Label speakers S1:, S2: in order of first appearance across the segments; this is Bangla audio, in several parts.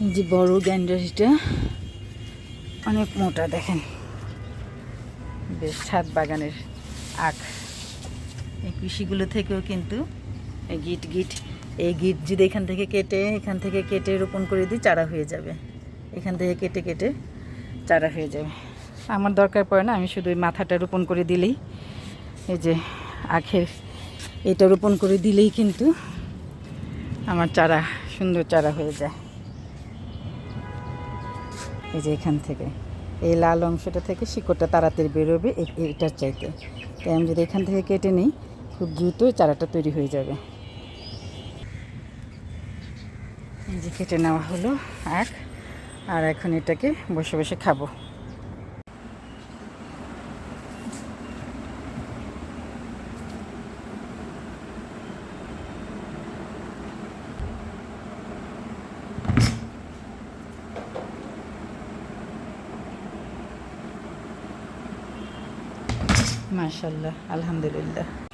S1: যে বড় গ্যান্ডারিটা অনেক মোটা, দেখেন। বেশ ছাদ বাগানের আখ। এই কৃষিগুলো থেকেও কিন্তু এই গিট গিট, এই গিট যদি এখান থেকে কেটে, এখান থেকে কেটে রোপণ করে দিই, চারা হয়ে যাবে। এখান থেকে কেটে কেটে চারা হয়ে যাবে। আমার দরকার পড়ে না, আমি শুধু ওই মাথাটা রোপণ করে দিলেই, এই যে আখের এটা রোপণ করে দিলেই কিন্তু আমার চারা, সুন্দর চারা হয়ে যায়। এই যে এখান থেকে। এই লাল অংশটা থেকে শিকড়টা তাড়াতাড়ি বেরোবে এটার চাইতে। তাই আমি যদি এখান থেকে কেটে নিই, খুব দ্রুত চারাটা তৈরি হয়ে যাবে। এই যে কেটে নেওয়া হলো এক আর এখন এটাকে বসে বসে খাব। মাশাল্লাহ আলহামদুলিল্লাহ।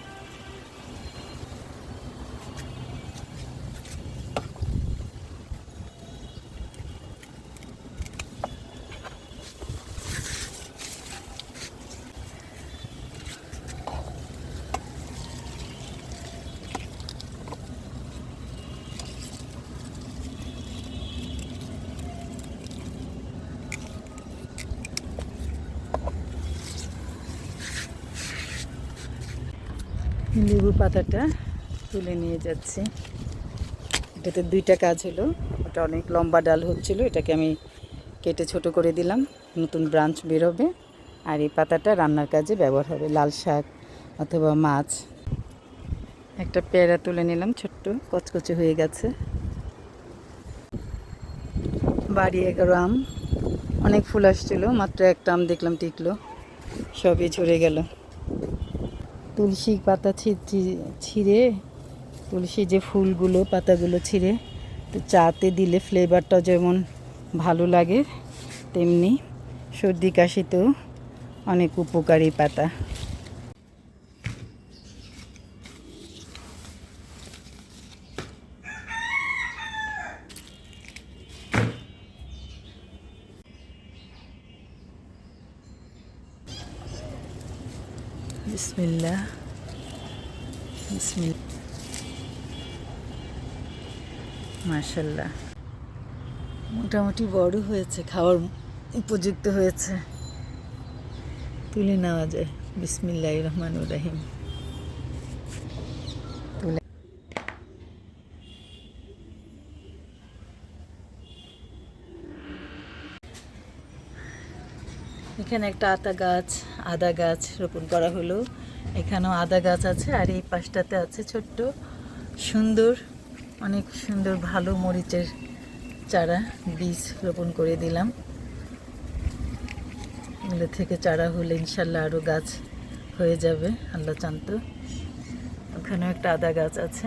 S1: লেবু পাতাটা তুলে নিয়ে যাচ্ছি। এটাতে দুইটা কাজ হলো। ওটা অনেক লম্বা ডাল হচ্ছিল, এটাকে আমি কেটে ছোট করে দিলাম। নতুন ব্রাঞ্চ বেরোবে। আর এই পাতাটা রান্নার কাজে ব্যবহার হবে। লাল শাক অথবা মাছ। একটা পেয়ারা তুলে নিলাম, ছোট্ট। কচকচে হয়ে গেছে। বাড়ি এগারো আম। অনেক ফুল আসছিল, মাত্র একটা আম দেখলাম টিকলো। সবই ঝরে গেল। তুলসী পাতা ছিঁড়ে, তুলসী যে ফুলগুলো, পাতাগুলো ছিঁড়ে, তো চাতে দিলে ফ্লেভারটা যেমন ভালো লাগে, তেমনি সর্দি কাশিতেও অনেক উপকারী পাতা। বিসমিল্লাহ বিসমিল মার্শাল্লাহ মোটামুটি বড় হয়েছে খাওয়ার উপযুক্ত হয়েছে। তুলে নেওয়া যায়। বিসমিল্লাহ রহমান রাহিম। তুলে এখানে একটা আতা গাছ। আদা গাছ রোপণ করা হলো। এখানেও আদা গাছ আছে আর এই পাশটাতে আছে ছোট্ট, সুন্দর, অনেক সুন্দর ভালো মরিচের চারা, বীজ রোপণ করে দিলাম। এগুলো থেকে চারা হলে ইনশাল্লাহ আরও গাছ হয়ে যাবে, আল্লাহ চান্ত ওখানেও একটা আদা গাছ আছে।